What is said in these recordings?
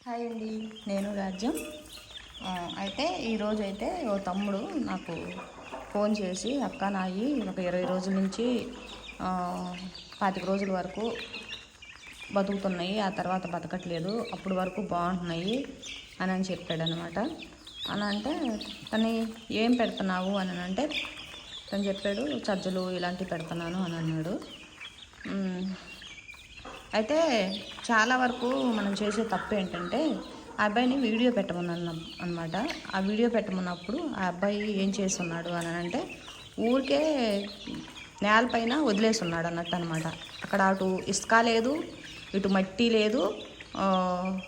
Hi అండి నేను రాజ్యం. అయితే ఈరోజు అయితే ఓ తమ్ముడు నాకు ఫోన్ చేసి అక్క నాయి ఒక ఇరవై రోజుల నుంచి పాతిక రోజుల వరకు బతుకుతున్నాయి ఆ తర్వాత బతకట్లేదు అప్పుడు వరకు బాగుంటున్నాయి అని అని చెప్పాడు అనమాట అని అంటే తను ఏం పెడుతున్నావు? అని అంటే తను చెప్పాడు సజ్జలు ఇలాంటివి పెడుతున్నాను అని అన్నాడు. అయితే చాలా వరకు మనం చేసే తప్పు ఏంటంటే ఆ అబ్బాయిని వీడియో పెట్టమన్నాను అనమాట ఆ వీడియో పెట్టమన్నప్పుడు ఆ అబ్బాయి ఏం చేస్తున్నాడు అని అంటే ఊరికే నేలపైన వదిలేసి ఉన్నాడు అన్నట్టు అనమాట అక్కడ అటు ఇసుక లేదు ఇటు మట్టి లేదు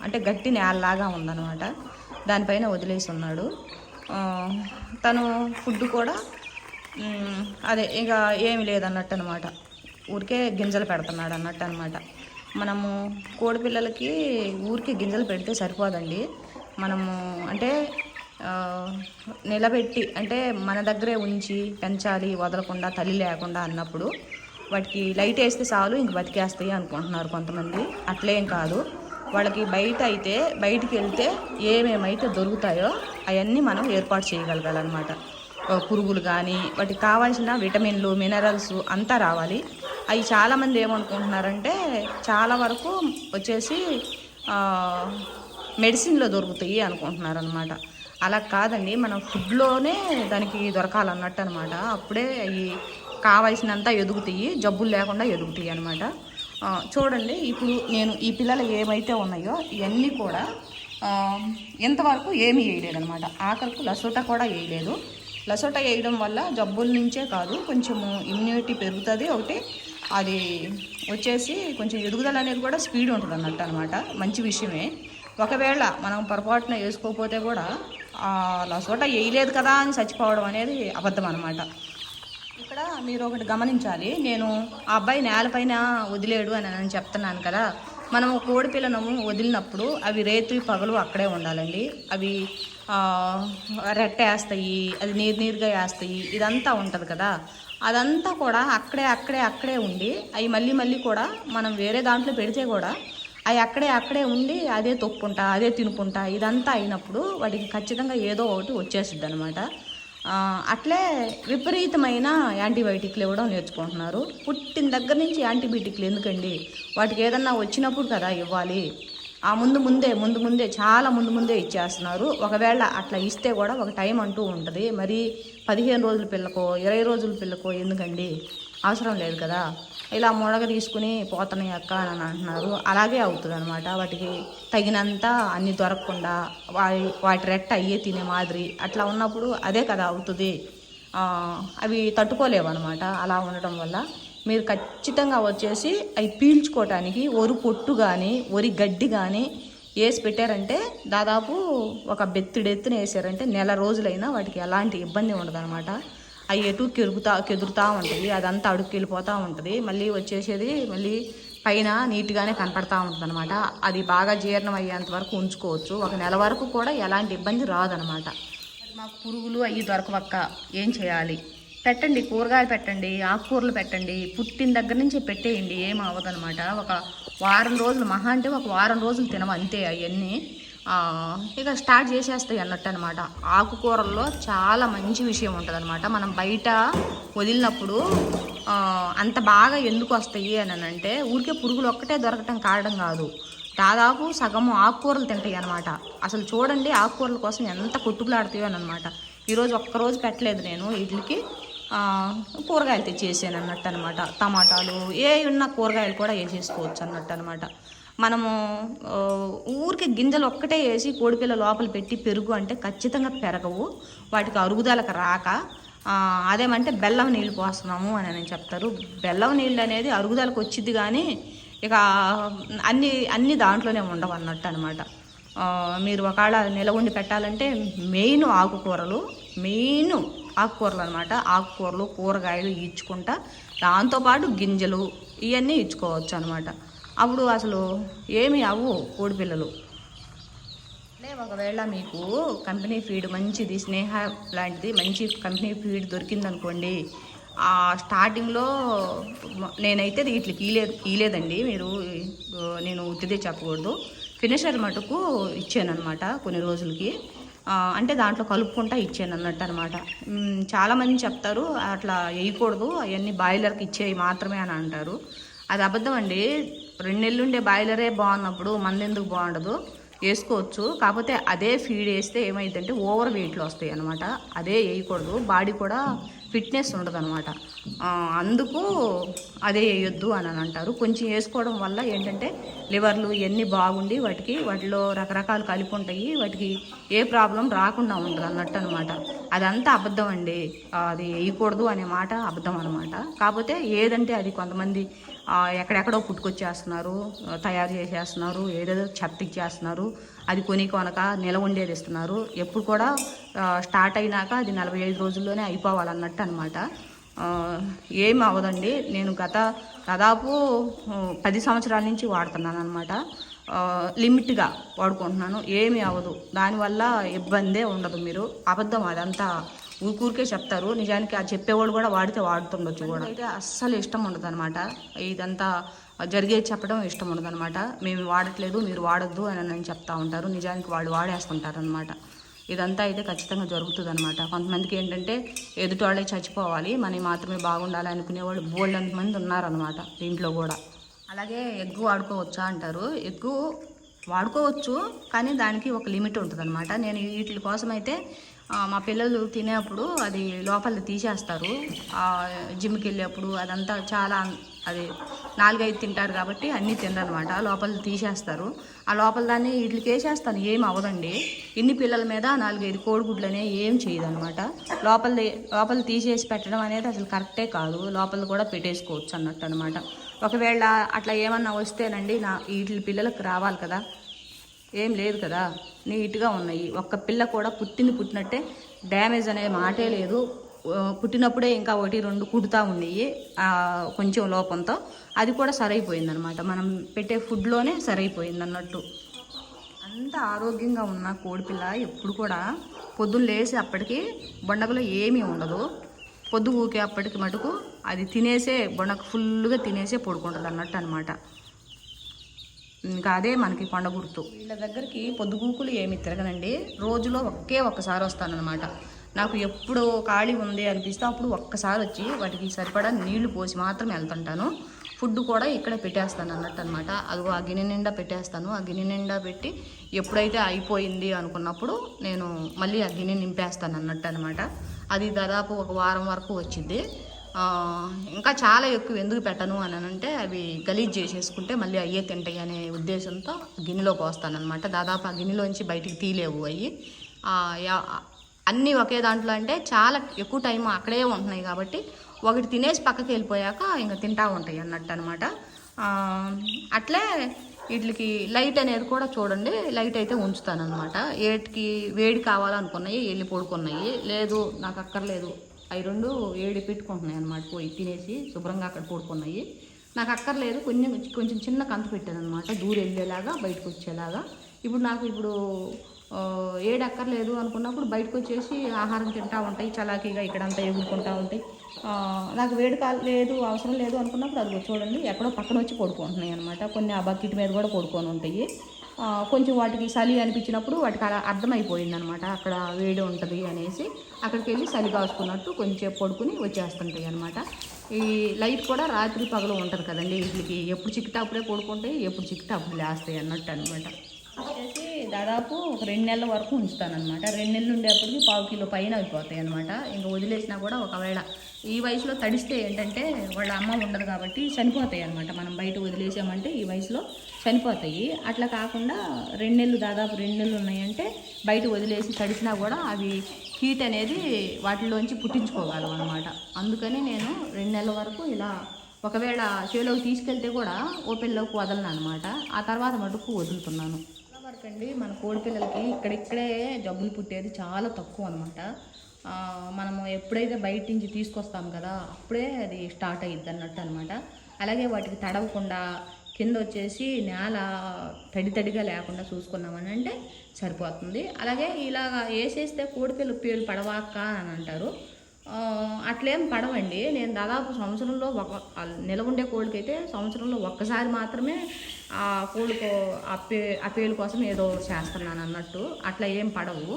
అంటే గట్టి నేలలాగా ఉందన్నమాట. దానిపైన వదిలేసి ఉన్నాడు తను ఫుడ్ కూడా అదే ఇక ఏమి లేదన్నట్టు అనమాట ఊరికే గింజలు పెడుతున్నాడు అన్నట్టు అనమాట మనము కోడిపిల్లలకి ఊరికి ఊరికే గింజలు పెడితే సరిపోదండి. మనము అంటే నిలబెట్టి అంటే మన దగ్గరే ఉంచి పెంచాలి వదలకుండా తల్లి లేకుండా అన్నప్పుడు వాటికి లైట్ వేస్తే చాలు ఇంక బతికేస్తాయి అనుకుంటున్నారు కొంతమంది. అట్లేం కాదు. వాళ్ళకి బయట అయితే బయటికి వెళ్తే ఏమేమైతే దొరుకుతాయో అవన్నీ మనం ఏర్పాటు చేయగలగాలన్నమాట. పురుగులు కానీ వాటికి కావాల్సిన విటమిన్లు మినరల్స్ అంతా రావాలి. అవి చాలామంది ఏమనుకుంటున్నారంటే చాలా వరకు వచ్చేసి మెడిసిన్లో దొరుకుతాయి అనుకుంటున్నారు అనమాట అలా కాదండి మనం ఫుడ్లోనే దానికి దొరకాలన్నట్టు అనమాట అప్పుడే అవి కావాల్సినంత ఎదుగుతాయి జబ్బులు లేకుండా ఎదుగుతాయి అనమాట చూడండి ఇప్పుడు నేను ఈ పిల్లలు ఏమైతే ఉన్నాయో ఇవన్నీ కూడా ఇంతవరకు ఏమీ వేయలేదన్నమాట. ఆఖరికి లసోటా కూడా వేయలేదు. లసోట వేయడం వల్ల జబ్బుల నుంచే కాదు కొంచెము ఇమ్యూనిటీ పెరుగుతుంది. ఒకటి అది వచ్చేసి కొంచెం ఎదుగుదల అనేది కూడా స్పీడ్ ఉంటుంది అన్నట్టు అనమాట మంచి విషయమే. ఒకవేళ మనం పొరపాటున వేసుకోకపోతే కూడా లసోట వేయలేదు కదా అని చచ్చిపోవడం అనేది అబద్ధం అనమాట ఇక్కడ మీరు ఒకటి గమనించాలి. నేను ఆ అబ్బాయి నేలపైన వదిలేడు అని చెప్తున్నాను కదా. మనం కోడి పిల్లను వదిలినప్పుడు అవి రేతు పగలు అక్కడే ఉండాలండి. అవి రెట్ట వేస్తాయి అది నీరు నీరుగా వేస్తాయి ఇదంతా ఉంటుంది కదా. అదంతా కూడా అక్కడే అక్కడే అక్కడే ఉండి అవి మళ్ళీ మళ్ళీ కూడా మనం వేరే దాంట్లో పెడితే కూడా అవి అక్కడే అక్కడే ఉండి అదే తొక్కుంటా అదే తినుకుంటా ఇదంతా అయినప్పుడు వాటికి ఖచ్చితంగా ఏదో ఒకటి వచ్చేసిద్ది అనమాట అట్లే విపరీతమైన యాంటీబయాటిక్లు ఇవ్వడం నేర్చుకుంటున్నారు. పుట్టిన దగ్గర నుంచి యాంటీబయాటిక్లు ఎందుకండి? వాటికి ఏదన్నా వచ్చినప్పుడు కదా ఇవ్వాలి. ఆ ముందు ముందే ముందు ముందే చాలా ముందు ముందే ఇచ్చేస్తున్నారు. ఒకవేళ అట్లా ఇస్తే కూడా ఒక టైం అంటూ ఉంటుంది. మరి పదిహేను రోజుల పిల్లకో ఇరవై రోజుల పిల్లకో ఎందుకండి? అవసరం లేదు కదా. ఇలా మునగ తీసుకుని పోతున్నాయి అక్క అని అంటున్నారు. అలాగే అవుతుంది అనమాట వాటికి తగినంత అన్ని దొరకకుండా వాటి వాటి రెట్ట అయ్యే తినే మాదిరి అట్లా ఉన్నప్పుడు అదే కదా అవుతుంది. అవి తట్టుకోలేవు అనమాట అలా ఉండటం వల్ల మీరు ఖచ్చితంగా వచ్చేసి అవి పీల్చుకోవటానికి ఒరి పొట్టు కానీ ఒరి గడ్డి కానీ వేసి పెట్టారంటే దాదాపు ఒక బెత్తిడెత్తున వేసారంటే నెల రోజులైనా వాటికి ఎలాంటి ఇబ్బంది ఉండదు అవి ఎటు కెరుగుతా కెదురుతూ ఉంటుంది. అదంతా అడుక్కి వెళ్ళిపోతూ ఉంటుంది. మళ్ళీ వచ్చేసేది మళ్ళీ పైన నీట్గానే కనపడతా ఉంటుంది అనమాట అది బాగా జీర్ణం అయ్యేంత వరకు ఉంచుకోవచ్చు. ఒక నెల వరకు కూడా ఎలాంటి ఇబ్బంది రాదనమాట మాకు పురుగులు అవి దొరకవక్క. ఏం చేయాలి? పెట్టండి కూరగాయలు పెట్టండి ఆకుకూరలు పెట్టండి పుట్టిన దగ్గర నుంచి పెట్టేయండి ఏం అవ్వదనమాట ఒక వారం రోజులు మహా అంటే ఒక వారం రోజులు తినము అంతే అవన్నీ. ఇక స్టార్ట్ చేసేస్తాయి అన్నట్టు అనమాట ఆకుకూరల్లో చాలా మంచి విషయం ఉంటుంది అనమాట మనం బయట వదిలినప్పుడు అంత బాగా ఎందుకు వస్తాయి అని అంటే ఊరికే పురుగులు ఒక్కటే దొరకటం కారణం కాదు. దాదాపు సగము ఆకుకూరలు తింటాయి అనమాట అసలు చూడండి ఆకుకూరల కోసం ఎంత కొట్టుకులాడుతాయో అని అనమాట ఈరోజు ఒక్కరోజు పెట్టలేదు నేను వీటికి కూరగాయలు తెచ్చేసాను అన్నట్టు అనమాట టమాటాలు ఏ ఉన్న కూరగాయలు కూడా వేసేసుకోవచ్చు అన్నట్టు అనమాట మనము ఊరికి గింజలు ఒక్కటే వేసి కోడిపిల్ల లోపల పెట్టి పెరుగు అంటే ఖచ్చితంగా పెరగవు. వాటికి అరుగుదలకు రాక అదేమంటే బెల్లం నీళ్ళు పోస్తున్నాము అని అని చెప్తారు. బెల్లం నీళ్ళు అనేది అరుగుదలకు వచ్చింది కానీ ఇక అన్ని అన్ని దాంట్లోనే ఉండవు అన్నట్టు అనమాట మీరు ఒకవేళ నిలవండి పెట్టాలంటే మెయిన్ ఆకుకూరలు మెయిన్ ఆకుకూరలు అనమాట ఆకుకూరలు కూరగాయలు ఇచ్చుకుంటా దాంతోపాటు గింజలు ఇవన్నీ ఇచ్చుకోవచ్చు అనమాట అప్పుడు అసలు ఏమి అవ్వు కోడిపిల్లలు ఒకవేళ మీకు కంపెనీ ఫీడ్ మంచిది స్నేహ లాంటిది మంచి కంపెనీ ఫీడ్ దొరికిందనుకోండి ఆ స్టార్టింగ్లో నేనైతే ఇట్లా కీలేదు కీలేదండి. మీరు నేను ఉత్తిదే చెప్పకూడదు. ఫినిషర్ మటుకు ఇచ్చాను అనమాట కొన్ని రోజులకి. అంటే దాంట్లో కలుపుకుంటా ఇచ్చాను అన్నట్టు అనమాట చాలామంది చెప్తారు అట్లా వేయకూడదు అవన్నీ బాయిలర్కి ఇచ్చేవి మాత్రమే అని అంటారు. అది అబద్ధం అండి. రెండు నెలలు ఉండే బాయిలరే బాగున్నప్పుడు మందెందుకు బాగుండదు? వేసుకోవచ్చు. కాకపోతే అదే ఫీడ్ వేస్తే ఏమైందంటే ఓవర్ వెయిట్లో వస్తాయి అనమాట అదే వేయకూడదు. బాడీ కూడా ఫిట్నెస్ ఉండదు అనమాట అందుకు అదే వేయొద్దు అని అని అంటారు. కొంచెం వేసుకోవడం వల్ల ఏంటంటే లివర్లు ఇవన్నీ బాగుండి వాటికి వాటిలో రకరకాలు కలిపి ఉంటాయి. వాటికి ఏ ప్రాబ్లం రాకుండా ఉంటుంది అన్నట్టు అనమాట అదంతా అబద్ధం అండి. అది వేయకూడదు అనే మాట అబద్ధం అనమాట కాకపోతే ఏదంటే అది కొంతమంది ఎక్కడెక్కడో పుట్టుకొచ్చేస్తున్నారు తయారు చేసేస్తున్నారు ఏదేదో చెత్త ఇచ్చేస్తున్నారు అది కొని కొనక నిలవ ఉండేది ఇస్తున్నారు. ఎప్పుడు కూడా స్టార్ట్ అయినాక అది నలభై ఐదు రోజుల్లోనే అయిపోవాలన్నట్టు అనమాట ఏం అవ్వదండి. నేను గత దాదాపు పది సంవత్సరాల నుంచి వాడుతున్నాను అనమాట లిమిట్గా వాడుకుంటున్నాను. ఏమీ అవ్వదు. దానివల్ల ఇబ్బందే ఉండదు మీరు. అబద్ధం అదంతా ఊరికే చెప్తారు. నిజానికి ఆ చెప్పేవాళ్ళు కూడా వాడితే వాడుతుండొచ్చు కూడా. అయితే అస్సలు ఇష్టం ఉండదు అనమాట ఇదంతా జరిగేది చెప్పడం ఇష్టం ఉండదు అనమాట మేము వాడట్లేదు మీరు వాడద్దు అని నేను చెప్తా ఉంటారు. నిజానికి వాళ్ళు వాడేస్తుంటారు అనమాట ఇదంతా అయితే ఖచ్చితంగా జరుగుతుంది అనమాట కొంతమందికి ఏంటంటే ఎదుటి వాళ్ళే చచ్చిపోవాలి మనం మాత్రమే బాగుండాలి అనుకునే వాళ్ళు బోల్డ్ మంది ఉన్నారనమాట దీంట్లో కూడా. అలాగే ఎగ్గు వాడుకోవచ్చా అంటారు. ఎగ్గు వాడుకోవచ్చు కానీ దానికి ఒక లిమిట్ ఉంటుంది అనమాట నేను వీటి కోసం అయితే మా పిల్లలు తినేప్పుడు అది లోపల తీసేస్తారు. జిమ్కి వెళ్ళేప్పుడు అదంతా చాలా అది నాలుగైదు తింటారు కాబట్టి అన్నీ తినరనమాట. లోపల తీసేస్తారు. ఆ లోపల దాన్ని వీటికి వేసేస్తాను. ఏం అవ్వదండి. ఇన్ని పిల్లల మీద నాలుగైదు కోడిగుడ్లు అనేవి ఏం చేయదనమాట. లోపల లోపల తీసేసి పెట్టడం అనేది అసలు కరెక్టే కాదు. లోపల కూడా పెట్టేసుకోవచ్చు అన్నట్టు అనమాట ఒకవేళ అట్లా ఏమన్నా వస్తేనండి నా వీటి పిల్లలకు రావాలి కదా. ఏం లేదు కదా నీట్గా ఉన్నాయి. ఒక్క పిల్ల కూడా పుట్టింది పుట్టినట్టే డ్యామేజ్ అనే మాటే లేదు. పుట్టినప్పుడే ఇంకా ఒకటి రెండు కుడుతూ ఉన్నాయి ఆ, కొంచెం లోపంతో. అది కూడా సరైపోయిందనమాట మనం పెట్టే ఫుడ్లోనే సరైపోయింది అన్నట్టు అంత ఆరోగ్యంగా ఉన్న కోడిపిల్ల ఎప్పుడు కూడా పొద్దున్న లేసి అప్పటికి బొండకలో ఏమీ ఉండదు. పొద్దు ఊకే అప్పటికి మటుకు అది తినేసే బొండకు ఫుల్గా తినేసే పడుకుంటుంది అన్నట్టు అనమాట ఇంకా అదే మనకి పండ గుర్తు. వీళ్ళ దగ్గరికి పొద్దుగూకులు ఏమి తిరగనండి రోజులో ఒకే ఒక్కసారి వస్తానన్నమాట. నాకు ఎప్పుడు ఖాళీ ఉంది అనిపిస్తే అప్పుడు ఒక్కసారి వచ్చి వాటికి సరిపడా నీళ్ళు పోసి మాత్రం వెళ్తుంటాను. ఫుడ్ కూడా ఇక్కడ పెట్టేస్తాను అన్నట్టు అనమాట అదిగో ఆ గిన్నె నిండా పెట్టేస్తాను. ఆ గిన్నె నిండా పెట్టి ఎప్పుడైతే అయిపోయింది అనుకున్నప్పుడు నేను మళ్ళీ ఆ గిన్నె నింపేస్తాను అన్నట్టు అనమాట అది దాదాపు ఒక వారం వరకు వచ్చింది ఇంకా చాలా ఎక్కువ ఎందుకు పెట్టను అని అంటే అవి గలీజ్ చేసేసుకుంటే మళ్ళీ అయ్యే తింటాయి అనే ఉద్దేశంతో గిన్నెలో పోస్తానన్నమాట దాదాపు ఆ గిన్నెలోంచి బయటికి తీలేవు అవి అన్నీ ఒకే దాంట్లో అంటే చాలా ఎక్కువ టైం అక్కడే ఉంటున్నాయి కాబట్టి ఒకటి తినేసి పక్కకి వెళ్ళిపోయాక ఇంకా తింటా ఉంటాయి అన్నట్టు అనమాట అట్లే వీటికి లైట్ అనేది కూడా చూడండి లైట్ అయితే ఉంచుతాను అనమాట ఏటికి వేడి కావాలనుకున్నాయి వెళ్ళి పడుకున్నాయి లేదు నాకు అక్కర్లేదు. అవి రెండు ఏడు పెట్టుకుంటున్నాయి అనమాట పోయి తినేసి శుభ్రంగా అక్కడ పడుకున్నాయి. నాకు అక్కర్లేదు కొంచెం కొంచెం చిన్న కంత పెట్టాను అనమాట దూరం వెళ్ళేలాగా బయటకు వచ్చేలాగా. ఇప్పుడు నాకు ఇప్పుడు ఏడు అక్కర్లేదు అనుకున్నప్పుడు బయటకు వచ్చేసి ఆహారం తింటూ ఉంటాయి చలాకీగా ఇక్కడంతా ఎగురుకుంటా ఉంటాయి. నాకు వేడి లేదు అవసరం లేదు అనుకున్నప్పుడు అది చూడండి ఎక్కడో పక్కన వచ్చి పడుకుంటున్నాయి అనమాట కొన్ని ఆ బకెట్ మీద కూడా పడుకొని ఉంటాయి. కొంచెం వాటికి చలి అనిపించినప్పుడు వాటికి అలా అర్థమైపోయింది అనమాట అక్కడ వేడి ఉంటుంది అనేసి అక్కడికి వెళ్ళి చలి కాసుకున్నట్టు కొంచెం పడుకుని వచ్చేస్తుంటాయి అనమాట ఈ లైట్ కూడా రాత్రి పగలు ఉంటుంది కదండి వీటికి ఎప్పుడు చిక్కితే అప్పుడే పడుకుంటాయి ఎప్పుడు చిక్కితే అప్పుడు లేస్తాయి అన్నట్టు అనమాట వచ్చేసి దాదాపు ఒక రెండు నెలల వరకు ఉంచుతానమాట రెండు నెలలు ఉండేప్పటికి పావు కిలో పైన అయిపోతాయి అనమాట ఇంకా వదిలేసినా కూడా ఒకవేళ ఈ వయసులో తడిస్తే ఏంటంటే వాళ్ళ అమ్మ ఉండదు కాబట్టి చనిపోతాయి అనమాట మనం బయట వదిలేసామంటే ఈ వయసులో చనిపోతాయి. అట్లా కాకుండా రెండు నెలలు దాదాపు రెండు నెలలు ఉన్నాయంటే బయట వదిలేసి తడిసినా కూడా అవి హీట్ అనేది వాటిలోంచి పుట్టించుకోగలం అనమాట అందుకని నేను రెండు నెలల వరకు ఇలా ఒకవేళ చేలోకి తీసుకెళ్తే కూడా ఓపెన్లోకి వదలను అనమాట ఆ తర్వాత మటుకు వదులుతున్నాను. వరకు అండి మన కోడి పిల్లలకి ఇక్కడిక్కడే జబ్బులు పుట్టేది చాలా తక్కువ అనమాట మనము ఎప్పుడైతే బయట నుంచి తీసుకొస్తాం కదా అప్పుడే అది స్టార్ట్ అయ్యిద్ది అన్నట్టు అనమాట అలాగే వాటికి తడవకుండా కింద వచ్చేసి నేల తడి తడిగా లేకుండా చూసుకున్నామని అంటే సరిపోతుంది. అలాగే ఇలాగ వేసేస్తే కోడిపిల్ల పేలు పడవాక అని అంటారు. అట్లేం పడవండి. నేను దాదాపు సంవత్సరంలో ఒక నిలవ ఉండే కోడికైతే సంవత్సరంలో ఒక్కసారి మాత్రమే ఆ కోళ్ళకు ఆ పే ఆ పేలు కోసం ఏదో చేస్తున్నాను అన్నట్టు. అట్లా ఏం పడవు.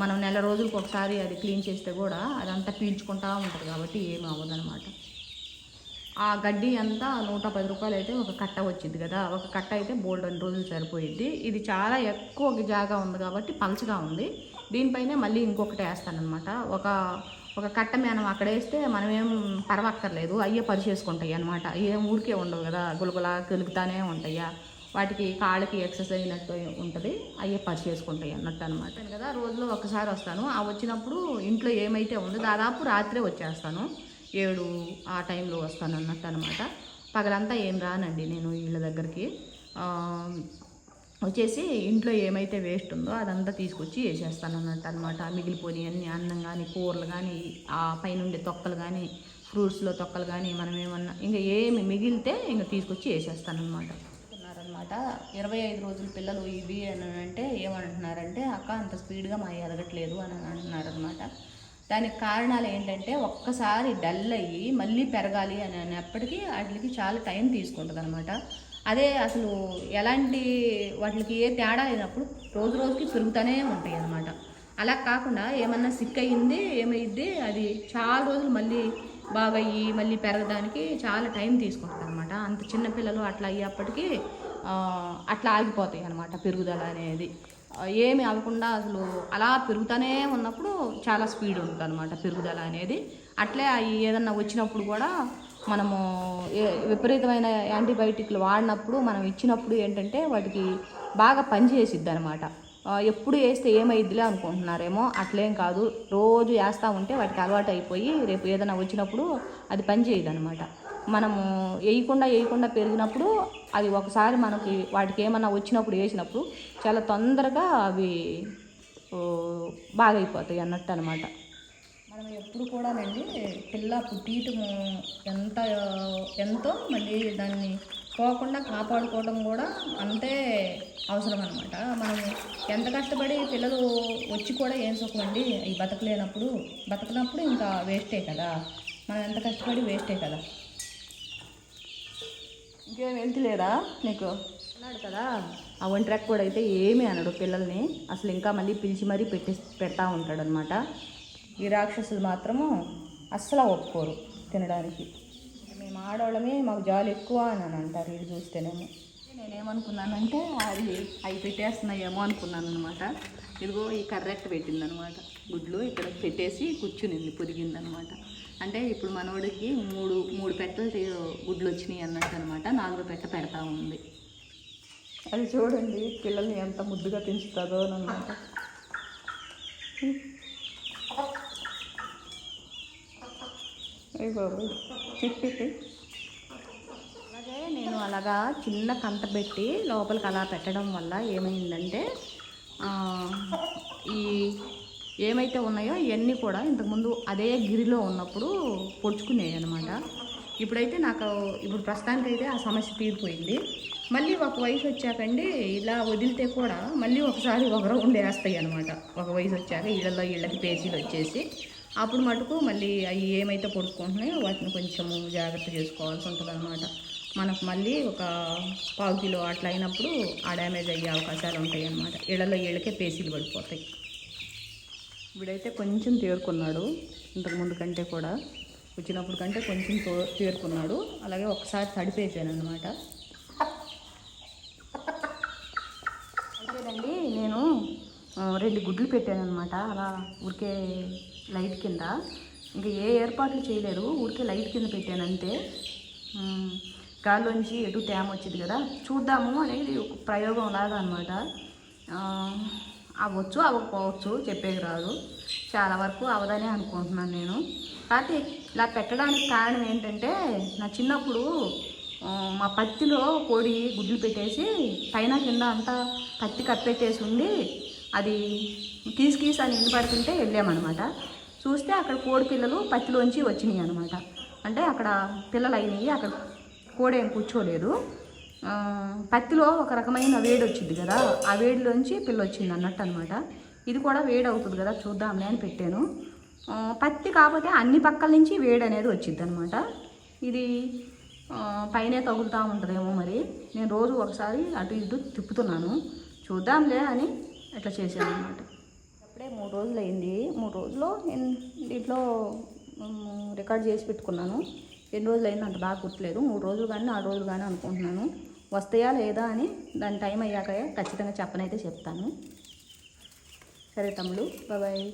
మనం నెల రోజులకు ఒకసారి అది క్లీన్ చేస్తే కూడా అదంతా పీల్చుకుంటా ఉంటుంది కాబట్టి ఏమి అవ్వదనమాట ఆ గడ్డి అంతా నూట పది రూపాయలు అయితే ఒక కట్ట వచ్చింది కదా ఒక కట్ట అయితే బోల్డ్ రెండు రోజులు సరిపోయిద్ది ఇది చాలా ఎక్కువ జాగా ఉంది కాబట్టి పలచగా ఉంది. దీనిపైనే మళ్ళీ ఇంకొకటి వేస్తానమాట ఒక ఒక కట్ట మనం అక్కడ వేస్తే మనమేం పరవక్కర్లేదు అయ్యే పరి చేసుకుంటాయి అనమాట ఏం ఊరికే ఉండవు కదా గులగుల కెలుగుతానే ఉంటాయా? వాటికి కాళ్ళకి ఎక్సర్సైజ్ అయినట్టు ఉంటుంది. అవి పరి చేసుకుంటాయి అన్నట్టు అనమాట కదా రోజులో ఒకసారి వస్తాను. ఆ వచ్చినప్పుడు ఇంట్లో ఏమైతే ఉందో దాదాపు రాత్రే వచ్చేస్తాను. ఏడు ఆ టైంలో వస్తాను అన్నట్టు అనమాట పగలంతా ఏం రానండి నేను వీళ్ళ దగ్గరికి. వచ్చేసి ఇంట్లో ఏమైతే వేస్ట్ ఉందో అదంతా తీసుకొచ్చి వేసేస్తాను అన్నట్టు అనమాట మిగిలిపోయి అన్ని అన్నం కానీ కూరలు కానీ ఆ పైనుండే తొక్కలు కానీ ఫ్రూట్స్లో తొక్కలు కానీ మనం ఏమన్నా ఇంకా ఏమి మిగిలితే ఇంకా తీసుకొచ్చి వేసేస్తాను అనమాట ఉన్నారనమాట ఇరవై ఐదు రోజులు పిల్లలు ఇవి అని అంటే ఏమంటున్నారంటే అక్క అంత స్పీడ్గా మా ఎదగట్లేదు అని అంటున్నారనమాట దానికి కారణాలు ఏంటంటే ఒక్కసారి డల్ అయ్యి మళ్ళీ పెరగాలి అని అనేప్పటికీ వాటికి చాలా టైం తీసుకుంటుంది అనమాట అదే అసలు ఎలాంటి వాటికి ఏ తేడా లేనప్పుడు రోజు రోజుకి పెరుగుతూనే ఉంటాయి అనమాట అలా కాకుండా ఏమన్నా సిక్ అయ్యింది ఏమైద్ది అది చాలా రోజులు మళ్ళీ బాగా అయ్యి మళ్ళీ పెరగడానికి చాలా టైం తీసుకుంటుంది అనమాట అంత చిన్న పిల్లలు అట్లా అయ్యేప్పటికీ అట్లా ఆగిపోతాయి అనమాట పెరుగుదల అనేది. ఏమి అవ్వకుండా అసలు అలా పెరుగుతూనే ఉన్నప్పుడు చాలా స్పీడ్ ఉంటుంది అనమాట పెరుగుదల అనేది. అట్లే అవి ఏదన్నా వచ్చినప్పుడు కూడా మనము విపరీతమైన యాంటీబయాటిక్లు వాడినప్పుడు మనం ఇచ్చినప్పుడు ఏంటంటే వాటికి బాగా పనిచేసిద్ది అనమాట ఎప్పుడు వేస్తే ఏమైద్దిలే అనుకుంటున్నారేమో అట్లేం కాదు. రోజు వేస్తూ ఉంటే వాటికి అలవాటు అయిపోయి రేపు ఏదైనా వచ్చినప్పుడు అది పని చేయదు అనమాట మనము వేయకుండా వేయకుండా పెరిగినప్పుడు అది ఒకసారి మనకి వాటికి ఏమన్నా వచ్చినప్పుడు వేసినప్పుడు చాలా తొందరగా అవి బాగైపోతాయి అన్నట్టు అనమాట మనం ఎప్పుడు కూడానండి పిల్ల పుట్టియటము ఎంత ఎంతో మళ్ళీ దాన్ని పోకుండా కాపాడుకోవడం కూడా అంతే అవసరం అనమాట మనం ఎంత కష్టపడి పిల్లలు వచ్చి కూడా ఏం సుఖమండి ఈ బతకలేనప్పుడు బతకనప్పుడు ఇంకా వేస్టే కదా. మనం ఎంత కష్టపడి వేస్టే కదా. ఇంకేం వెళ్తలేదా నీకు? అన్నాడు కదా. ఆ ఒంటరి కూడా అయితే ఏమీ అనడు పిల్లల్ని. అసలు ఇంకా మళ్ళీ పిలిచి మరీ పెట్టి పెడతా ఉంటాడు అనమాట ఈ రాక్షసులు మాత్రము అస్సలు ఒప్పుకోరు తినడానికి. మేము ఆడవాళ్ళమే మాకు జాలి ఎక్కువ అని అంటారు ఇది చూస్తేనేమో. నేనేమనుకున్నానంటే అది అవి పెట్టేస్తున్నాయేమో అనుకున్నాను అనమాట ఇదిగో ఈ కర్రెక్ట్ పెట్టిందనమాట గుడ్లు ఇక్కడ పెట్టేసి కూర్చునింది పొదిగిందనమాట అంటే ఇప్పుడు మనోడికి మూడు మూడు పెట్టలు గుడ్లు వచ్చినాయి అన్నట్టు అనమాట నాలుగో పెట్ట పెడతా ఉంది. అది చూడండి పిల్లల్ని ఎంత ముద్దుగా పెంచుతుందో అనమాట అలాగే నేను అలాగా చిన్న కంట పెట్టి లోపలికి అలా పెట్టడం వల్ల ఏమైందంటే ఈ ఏమైతే ఉన్నాయో ఇవన్నీ కూడా ఇంతకుముందు అదే గిరిలో ఉన్నప్పుడు పొడుచుకునేవి అనమాట ఇప్పుడైతే నాకు ఇప్పుడు ప్రస్తుతానికైతే ఆ సమస్య తీరిపోయింది. మళ్ళీ ఒక వయసు వచ్చాకండి ఇలా వదిలితే కూడా మళ్ళీ ఒకసారి ఒక రౌండ్ వేస్తాయి అనమాట ఒక వయసు వచ్చాక ఇళ్ళల్లో ఇళ్ళకి పేచీలు వచ్చేసి అప్పుడు మటుకు మళ్ళీ అవి ఏమైతే పొడుచుకుంటున్నాయో వాటిని కొంచెము జాగ్రత్త చేసుకోవాల్సి ఉంటుంది అనమాట మనకు మళ్ళీ ఒక పావు కిలో అట్లా అయినప్పుడు ఆ డ్యామేజ్ అయ్యే అవకాశాలు ఉంటాయి అనమాట ఇళ్ళలో ఇళ్ళకే పేసీలు పడిపోతాయి. ఇప్పుడైతే కొంచెం తేరుకున్నాడు ఇంతకుముందు కంటే కూడా. వచ్చినప్పుడు కంటే కొంచెం తో- తేరుకున్నాడు. అలాగే ఒకసారి తడిపేసాను అనమాట అయితేనండి నేను రెండు గుడ్లు పెట్టాను అనమాట అలా ఊరికే లైట్ కింద. ఇంకా ఏ ఏర్పాట్లు చేయలేరు ఊరికే లైట్ కింద పెట్టాను అంతే. గాల్లోంచి ఎటు తేమ వచ్చింది కదా చూద్దాము అనేది ఒక ప్రయోగం లాగా అనమాట అవ్వచ్చు అవ్వకపోవచ్చు చెప్పేది రాదు. చాలా వరకు అవదనే అనుకుంటున్నాను నేను. కాకపోతే ఇలా పెట్టడానికి కారణం ఏంటంటే నా చిన్నప్పుడు మా పత్తిలో కోడి గుడ్లు పెట్టేసి పైన కింద అంతా పత్తి కప్పెట్టేసి ఉండి అది కీస్ కీస్ అని వినపడుతుంటే వెళ్ళామన్నమాట. చూస్తే అక్కడ కోడి పిల్లలు పత్తిలోంచి వచ్చినాయి అనమాట అంటే అక్కడ పిల్లలు అయినాయి అక్కడ కోడి ఏం కూర్చోలేదు. పత్తిలో ఒక రకమైన వేడి వచ్చింది కదా ఆ వేడిలోంచి పిల్ల వచ్చింది అన్నట్టు అనమాట ఇది కూడా వేడి అవుతుంది కదా చూద్దాంలే అని పెట్టాను. పత్తి కాకపోతే అన్ని పక్కల నుంచి వేడి అనేది వచ్చింది అనమాట ఇది పైనే తగులుతూ ఉంటుందేమో మరి. నేను రోజు ఒకసారి అటు ఇటు తిప్పుతున్నాను. చూద్దాంలే అని ఇట్లా చేశాను అనమాట అప్పుడే మూడు రోజులు అయింది. మూడు రోజులు నేను దీంట్లో రికార్డ్ చేసి పెట్టుకున్నాను. ఎన్ని రోజులు అయింది అంత బాగా గుర్తులేదు. మూడు రోజులు కానీ నాలుగు రోజులు కానీ అనుకుంటున్నాను. వస్తాయా లేదా అని దాని టైం అయ్యాక ఖచ్చితంగా చెప్పనైతే చెప్తాను. సరే తమ్ముడు బాయ్